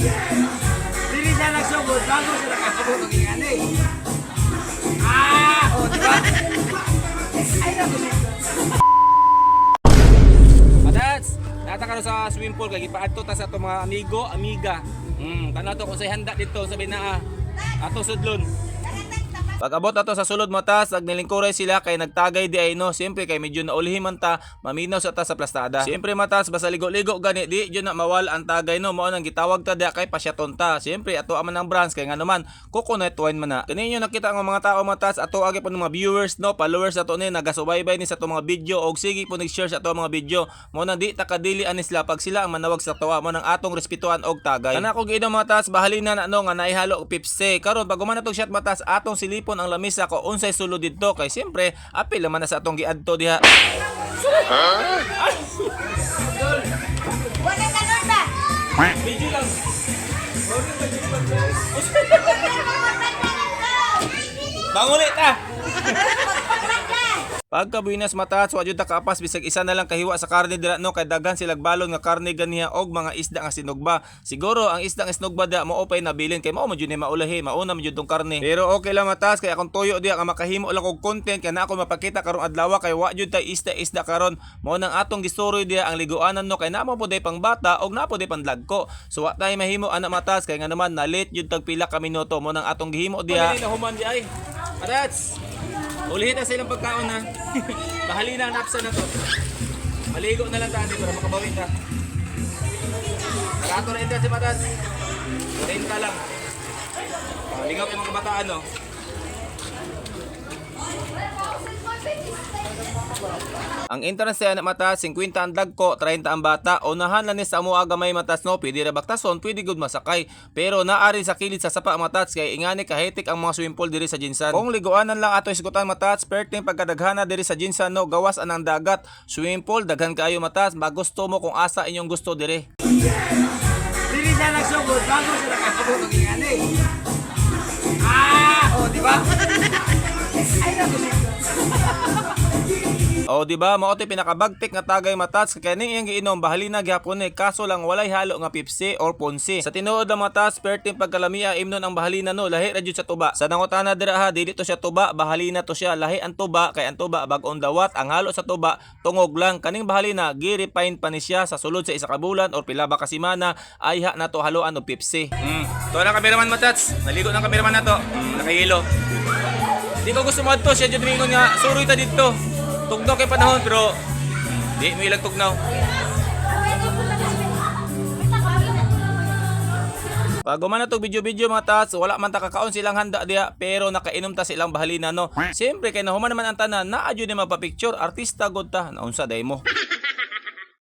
Dili siya nagsugod bago sila kasugod ng ingani. Ah! O, di ba? Ay, naku. Adats, nata ka sa swimming pool kay gipaadto ta sa mga amigo, amiga. Mm, kana to kung say handa dito sabi na ah, ato sudlon. Pag abot ato sa sulod matas, nagnilingkuray sila kay nagtagay di ay no. Siyempre kay medyo naulihim man ta, maminaw sa ta sa plastada. Siyempre matas basta ligo-ligo gani di jud na mawal ang tagay no. Mao nang gitawag ta dia kay pasyaton ta. Siyempre ato aman ang brands kay nga naman coconut wine man na. Kaninyo nakita ang mga tao matas ato agi po ng mga viewers no, followers ato ni nagasubaybay ni sa ato mga video og sige po nag-share sa ato mga video. Mao nang di ta kadili anis sila pag sila ang manawag sa tawa mo nang atong respetuhan og tagay. Kana ko giinom matas bahalina na no nga naihalo og pipse. Karon pag humana tong shot matas atong silipon ang lamisa ko unsay sulod didto kay siyempre apil naman na sa atong giadto diha. Wala ka nun ba? Video lang. Bangulit ah. Pagka buinas matats wa jud ta kaapas bisag isa na lang kahiwa sa karne dira no kay daghan sila balon nga karne ganiha og mga isda nga sinugba. Siguro ang isda nga sinugba da mo opay nabilin kay mao man jud ni maulahi, mauna man jud tong karne. Pero okay lang matas kay akong tuyo diha nga makahimo lang og content kay na ako mapakita karong adlaw kay wa jud tay isda isda karon. Mao nang atong gistory diha ang liguanan no kay namo po day pang bata og napo day pang dagko. So wa tay mahimo ana matas kay nga naman nalit jud tag pila ka minuto mo nang atong gihimo diha. Pwede na human di ay. Adats. Ulihin na sa ilang pagkaon na. Bahali na ang napsa na to. Maligo na lang tayo para makabawin ta. Kato rin si Matas. Tain ka lang. Ligaw kayo mga kabataan no. Ang entrance sa anak mata, 50 ang dagko, 30 ang bata. Unahan lang ni sa amo agamay matas no, pwede ra baktason, pwede gud masakay. Pero naari sa kilid sa sapa matats kay ingani kahetik ang mga swimming pool diri sa Jinsan. Kung liguanan lang ato isgutan matats, perting pagkadaghana diri sa Jinsan no, gawas anang dagat, swimming pool daghan kaayo matats, magusto mo kung asa inyong gusto dire. Dili siya nagsugod bago sila kasugod ng ingani. Ah! O, di ba? Ay, naku. O di ba mao tay pinakabagtik nga tagay matats kay kani iyang giinom bahalina gyapon ni kaso lang walay halo nga pipsi or ponsi. Sa tinuod ang matats perting pagkalamia imnon ang bahalina no lahi ra sa tuba. Sa nangutana dira ha dili to siya tuba bahalina to siya lahi ang tuba kay ang tuba bag-on dawat ang halo sa tuba tungog lang kaning bahalina gi-refine pa ni siya sa sulod sa isa ka bulan or pila ba ka semana ay ha nato haluan og pipsi. Mm. To na cameraman matats. Naligo ng cameraman nato. Mm, nakahilo. Di ko gusto mo to siya jud nga suroy ta dito. Tugnaw kay panahon pero di mo ilang tugnaw. Pag gumana tog video-video mga tats, wala man ta kakaon silang handa diha pero nakainom ta silang bahalina no. Siyempre kay nahuman naman ang tanan, naa jud ni mapapicture, artista god ta, naunsa day mo.